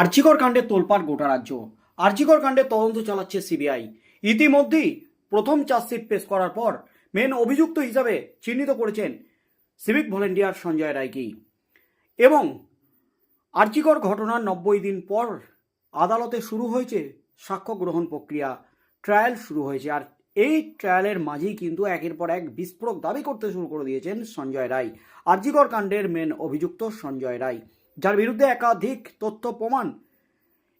আর্চিকর কাণ্ডে তোলপাড় গোটা রাজ্য। আর্চিকর কাণ্ডে তদন্ত চালাচ্ছে সিবিআই। ইতিমধ্যেই প্রথম চার্জশিট পেশ করার পর মেন অভিযুক্ত হিসাবে চিহ্নিত করেছেন সিভিক ভলেন্টিয়ার সঞ্জয় রায়কেই। এবং আর্চিকর ঘটনার নব্বই দিন পর আদালতে শুরু হয়েছে সাক্ষ্য গ্রহণ প্রক্রিয়া। ট্রায়াল শুরু হয়েছে। আর এই ট্রায়ালের মাঝেই কিন্তু একের পর এক বিস্ফোরক দাবি করতে শুরু করে দিয়েছেন সঞ্জয় রায়। আর্জিকর কাণ্ডের মেন অভিযুক্ত সঞ্জয় রায়। যার বিরুদ্ধে একাধিক তথ্য, প্রমাণ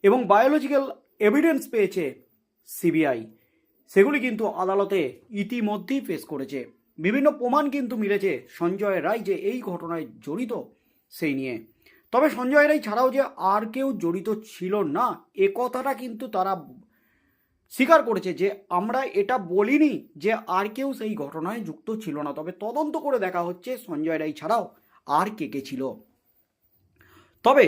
এবং বায়োলজিক্যাল এভিডেন্স পেয়েছে সিবিআই সেগুলি কিন্তু আদালতে ইতিমধ্যেই পেশ করেছে। বিভিন্ন প্রমাণ কিন্তু মিলেছে সঞ্জয় রায় যে এই ঘটনায় জড়িত সেই নিয়ে। তবে সঞ্জয় রায় ছাড়াও যে আর কেউ জড়িত ছিল না, এ কথাটা কিন্তু তারা স্বীকার করেছে যে আমরা এটা বলিনি যে আর কেউ সেই ঘটনায় যুক্ত ছিল না। তবে তদন্ত করে দেখা হচ্ছে সঞ্জয় রায় ছাড়াও আর কে কে ছিল। তবে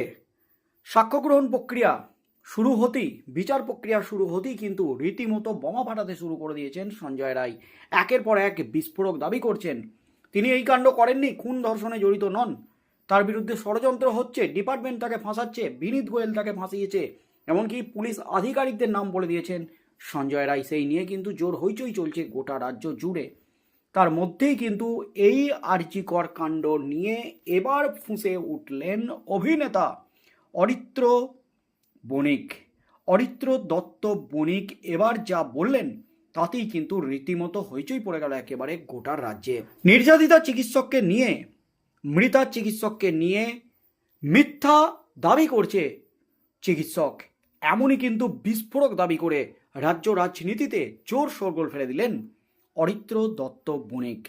সাক্ষ্য গ্রহণ প্রক্রিয়া শুরু হতেই, বিচার প্রক্রিয়া শুরু হতেই কিন্তু রীতিমতো বোমা ফাটাতে শুরু করে দিয়েছেন সঞ্জয় রায়। একের পর এক বিস্ফোরক দাবি করছেন। তিনি এই কাণ্ড করেননি, খুন ধর্ষণে জড়িত নন। তার বিরুদ্ধে ষড়যন্ত্র হচ্ছে, ডিপার্টমেন্ট তাকে ফাঁসাচ্ছে, বিনীত গোয়েল তাকে ফাঁসিয়েছে, এমনকি পুলিশ আধিকারিকদের নাম বলে দিয়েছেন সঞ্জয় রায়। সেই নিয়ে কিন্তু জোর হইচই চলছে গোটা রাজ্য জুড়ে। তার মধ্যেই কিন্তু এই আর্যিকর কাণ্ড নিয়ে এবার ফুঁসে উঠলেন অভিনেতা অরিত্র বণিক। অরিত্র দত্ত বণিক এবার যা বললেন, তাতেই কিন্তু রীতিমতো হইচই পড়ে গেল একেবারে গোটার রাজ্যে। নির্যাতিতা চিকিৎসককে নিয়ে, মৃতা চিকিৎসককে নিয়ে মিথ্যা দাবি করছে চিকিৎসক। এমনই কিন্তু বিস্ফোরক দাবি করে রাজ্য রাজনীতিতে জোর শোরগোল ফেলে দিলেন অরিত্র দত্ত বণিক।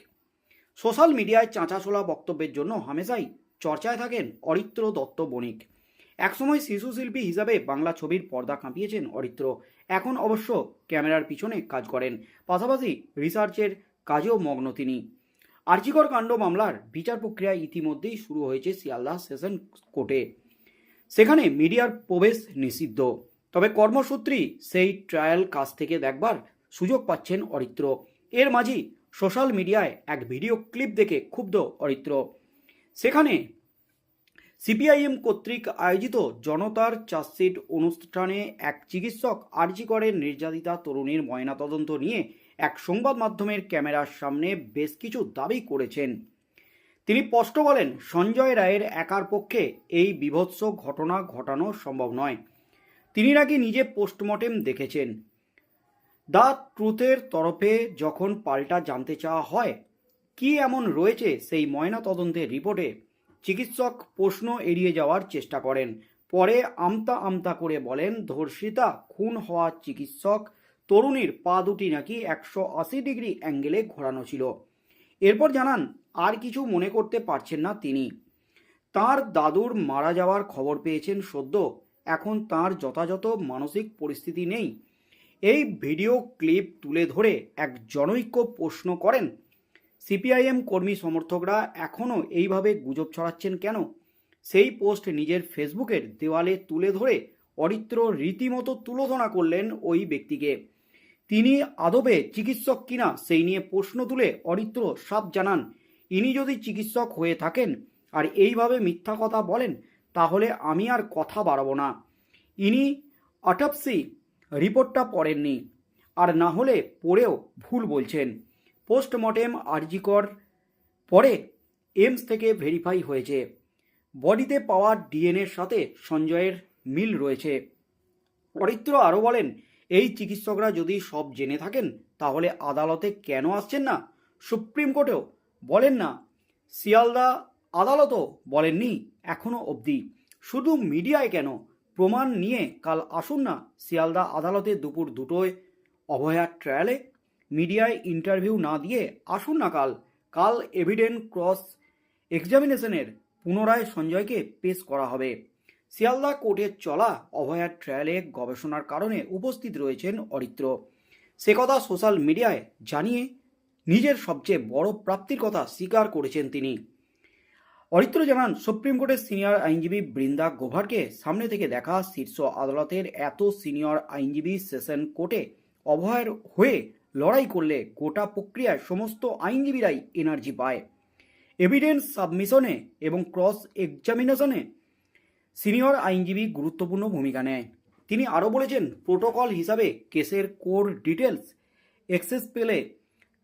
সোশ্যাল মিডিয়ায় চাঁচাছোলা বক্তব্যের জন্য হামেশাই চর্চায় থাকেন অরিত্র দত্ত বণিক। একসময় শিশু শিল্পী হিসাবে বাংলা ছবির পর্দা কাঁপিয়েছেন অরিত্র। এখন অবশ্য ক্যামেরার পিছনে কাজ করেন। পাশাপাশি রিসার্চের কাজেও মগ্ন তিনি। আর্জিকর কাণ্ড মামলার বিচার প্রক্রিয়া ইতিমধ্যেই শুরু হয়েছে শিয়ালদা সেশন কোর্টে। সেখানে মিডিয়ার প্রবেশ নিষিদ্ধ। তবে কর্মসূত্রী সেই ট্রায়াল কাজ থেকে দেখবার সুযোগ পাচ্ছেন অরিত্র। এর মাঝেই সোশ্যাল মিডিয়ায় এক ভিডিও ক্লিপ দেখে ক্ষুব্ধ অরিত্র। সেখানে সিপিআইএম কর্তৃক আয়োজিত জনতার চার্জশিট অনুষ্ঠানে এক চিকিৎসক আরজিকরের নির্যাতিতা তরুণীর ময়নাতদন্ত নিয়ে এক সংবাদ মাধ্যমের ক্যামেরার সামনে বেশ কিছু দাবি করেছেন। তিনি স্পষ্ট বলেন, সঞ্জয় রায়ের একার পক্ষে এই বিভৎস ঘটনা ঘটানো সম্ভব নয়। তিনি নাকি নিজে পোস্টমর্টেম দেখেছেন। দ্য ট্রুথের তরফে যখন পাল্টা জানতে চাওয়া হয়, কি এমন রয়েছে সেই ময়না তদন্তের রিপোর্টে, চিকিৎসক প্রশ্ন এড়িয়ে যাওয়ার চেষ্টা করেন। পরে আমতা আমতা করে বলেন, ধর্ষিতা, খুন হওয়া চিকিৎসক, তরুণীর পা দুটি নাকি একশো আশি ডিগ্রি অ্যাঙ্গেলে ঘোরানো ছিল। এরপর জানান, আর কিছু মনে করতে পারছেন না তিনি। তার দাদুর মারা যাওয়ার খবর পেয়েছেন সদ্য। এখন তার যথাযথ মানসিক পরিস্থিতি নেই। এই ভিডিও ক্লিপ তুলে ধরে এক জনৈক্য প্রশ্ন করেন। সিপিআইএম কর্মী সমর্থকরা এখনও এইভাবে গুজব ছড়াচ্ছেন কেন? সেই পোস্ট নিজের ফেসবুকের দেওয়ালে তুলে ধরে অরিত্র রীতিমতো তুলোধনা করলেন ওই ব্যক্তিকে। তিনি আদবে চিকিৎসক কিনা সেই নিয়ে প্রশ্ন তুলে অরিত্র সাপ জানান, ইনি যদি চিকিৎসক হয়ে থাকেন আর এইভাবে মিথ্যা কথা বলেন, তাহলে আমি আর কথা বাড়াবো না। ইনি অটপসি রিপোর্টটা পড়েননি। আর না হলে পড়েও ভুল বলছেন। পোস্টমর্টেম আরজিকর পরে এমস থেকে ভেরিফাই হয়েছে। বডিতে পাওয়া ডিএনএর সাথে সঞ্জয়ের মিল রয়েছে। অরিত্র আরও বলেন, এই চিকিৎসকরা যদি সব জেনে থাকেন, তাহলে আদালতে কেন আসছেন না? সুপ্রিম কোর্টেও বলেন না। শিয়ালদা আদালতও বলেননি এখনও অবধি। শুধু মিডিয়ায় কেন? প্রমাণ নিয়ে কাল আসুন না শিয়ালদা আদালতে দুপুর দুটোয়। অভয়ার ট্রায়ালে মিডিয়ায় ইন্টারভিউ না দিয়ে আসুন না কাল। কাল এভিডেন্ট ক্রস এক্সামিনেশনের পুনরায় সঞ্জয়কে পেশ করা হবে। শিয়ালদা কোর্টের চলা অভয়ার ট্রায়ালে গবেষণার কারণে উপস্থিত রয়েছেন অরিত্র। সে কথা সোশ্যাল মিডিয়ায় জানিয়ে নিজের সবচেয়ে বড় প্রাপ্তির কথা স্বীকার করেছেন তিনি। অরিত্র জানান, সুপ্রিম কোর্টের সিনিয়র আইনজীবী বৃন্দা গোভারকে সামনে থেকে দেখা শীর্ষ আদালতের এত সিনিয়র আইনজীবী সেশন কোর্টে অভয়ের হয়ে লড়াই করলে গোটা প্রক্রিয়ায় সমস্ত আইনজীবীরাই এনার্জি পায়। এভিডেন্স সাবমিশনে এবং ক্রস এক্সামিনেশনে সিনিয়র আইনজীবী গুরুত্বপূর্ণ ভূমিকা নেয়। তিনি আরও বলেছেন, প্রোটোকল হিসাবে কেসের কোর ডিটেলস এক্সেস পেলে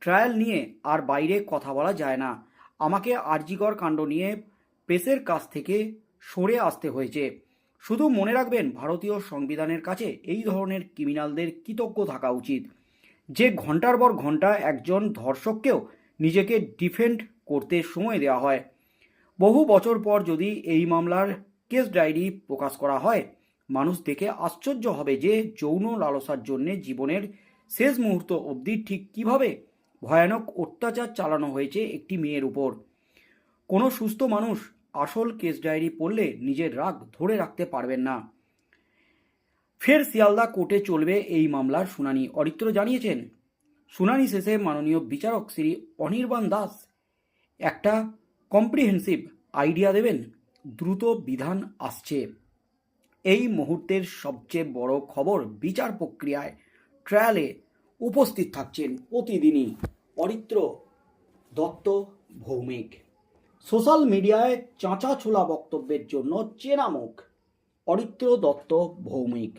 ট্রায়াল নিয়ে আর বাইরে কথা বলা যায় না। আমাকে আরজিকর কাণ্ড নিয়ে প্রেসের কাছ থেকে সরে আসতে হয়েছে। শুধু মনে রাখবেন, ভারতীয় সংবিধানের কাছে এই ধরনের ক্রিমিনালদের কৃতজ্ঞ থাকা উচিত। যে ঘণ্টার পর ঘণ্টা একজন ধর্ষককেও নিজেকে ডিফেন্ড করতে সময় দেওয়া হয়। বহু বছর পর যদি এই মামলার কেস ডায়েরি প্রকাশ করা হয়, মানুষ দেখে আশ্চর্য হবে যে যৌন লালসার জন্যে জীবনের শেষ মুহূর্ত অবধি ঠিক কীভাবে ভয়ানক অত্যাচার চালানো হয়েছে একটি মেয়ের উপর। কোনো সুস্থ মানুষ আসল কেস ডায়েরি পড়লে নিজের রাগ ধরে রাখতে পারবেন না। ফের শিয়ালদা কোর্টে চলবে এই মামলার শুনানি। অরিত্র জানিয়েছেন, শুনানি শেষে মাননীয় বিচারক শ্রী অনির্বাণ দাস একটা কম্প্রিহেন্সিভ আইডিয়া দেবেন, দ্রুত বিধান আসছে। এই মুহূর্তের সবচেয়ে বড় খবর বিচার প্রক্রিয়ায় ট্রায়ালে উপস্থিত থাকছেন প্রতিদিনই। অরিত্র দত্ত ভৌমিক। সোশ্যাল মিডিয়ায় চাঁচা ছোলা বক্তব্যের জন্য চেনা মুখ অরিত্র দত্ত ভৌমিক।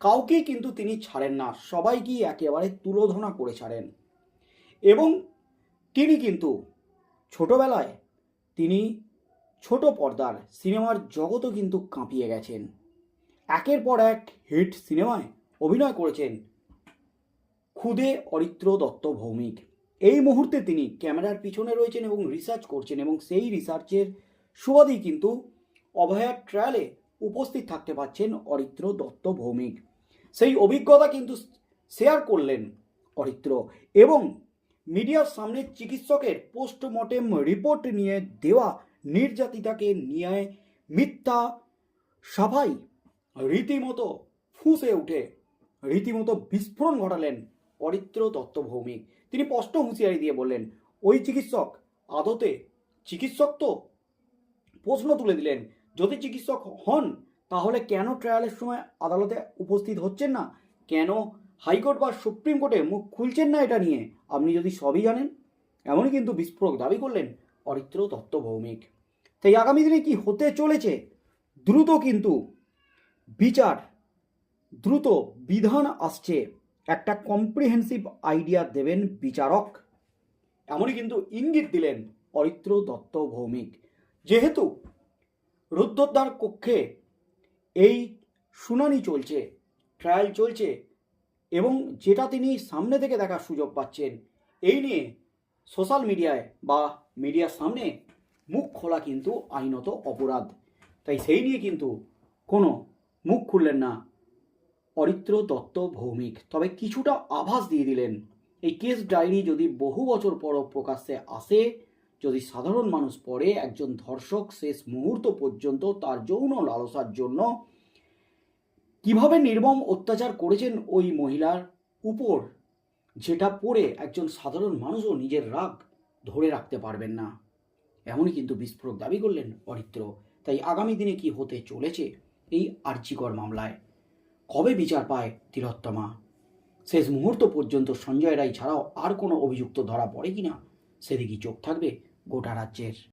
কাউকে কিন্তু তিনি ছাড়েন না, সবাইকেই একেবারে তুলোধনা করে ছাড়েন। এবং তিনি কিন্তু ছোটবেলায় তিনি ছোট পর্দার সিনেমার জগতও কিন্তু কাঁপিয়ে গেছেন। একের পর এক হিট সিনেমায় অভিনয় করেছেন খুদে অরিত্র দত্ত ভৌমিক। এই মুহূর্তে তিনি ক্যামেরার পিছনে রয়েছেন এবং রিসার্চ করছেন এবং সেই রিসার্চের সুবাদেই কিন্তু অভয়ার ট্রায়ালে উপস্থিত থাকতে পারছেন অরিত্র দত্ত ভৌমিক। সেই অভিজ্ঞতা কিন্তু শেয়ার করলেন অরিত্র এবং মিডিয়ার সামনে চিকিৎসকের পোস্টমর্টেম রিপোর্ট নিয়ে দেওয়া নির্যাতিতাকে নিয়ে মিথ্যা সবাই রীতিমতো ফুঁসে উঠে, রীতিমতো বিস্ফোরণ ঘটালেন অরিত্র দত্ত ভৌমিক। তিনি স্পষ্ট হুঁশিয়ারি দিয়ে বললেন, ওই চিকিৎসক, আদতে চিকিৎসক তো? প্রশ্ন তুলে দিলেন, যদি চিকিৎসক হন, তাহলে কেন ট্রায়ালের সময় আদালতে উপস্থিত হচ্ছেন না? কেন হাইকোর্ট বা সুপ্রিম কোর্টে মুখ খুলছেন না এটা নিয়ে? আপনি যদি সবই জানেন? এমনই কিন্তু বিস্ফোরক দাবি করলেন অরিত্র দত্ত ভৌমিক। তাই আগামী দিনে কি হতে চলেছে? দ্রুত কিন্তু বিচার, দ্রুত বিধান আসছে। একটা কম্প্রিহেন্সিভ আইডিয়া দেবেন বিচারক। এমনই কিন্তু ইঙ্গিত দিলেন অরিত্র দত্ত ভৌমিক। যেহেতু রুদ্ধদ্বার কক্ষে এই শুনানি চলছে ট্রায়াল চলছে এবং যেটা তিনি সামনে থেকে দেখার সুযোগ পাচ্ছেন, এই নিয়ে সোশ্যাল মিডিয়ায় বা মিডিয়ার সামনে মুখ খোলা কিন্তু আইনত অপরাধ। তাই সেই নিয়ে কিন্তু কোনো মুখ খুললেন না অরিত্র দত্ত ভৌমিক। তবে কিছুটা আভাস দিয়ে দিলেন, এই কেস ডায়েরি যদি বহু বছর পরও প্রকাশ্যে আসে, যদি সাধারণ মানুষ পড়ে, একজন ধর্ষক শেষ মুহূর্ত পর্যন্ত তার যৌন লালসার জন্য কীভাবে নির্মম অত্যাচার করেছেন ওই মহিলার উপর, যেটা পড়ে একজন সাধারণ মানুষও নিজের রাগ ধরে রাখতে পারবেন না। এমনই কিন্তু বিস্ফোরক দাবি করলেন অরিত্র। তাই আগামী দিনে কি হতে চলেছে এই আর্যিকর মামলায়? কবে বিচার পায় তিলোত্তমা? শেষ মুহূর্ত পর্যন্ত সঞ্জয় রায় ছাড়াও আর কোনো অভিযুক্ত ধরা পড়ে কিনা সেদিকে চোখ থাকবে গোটা রাজ্যের।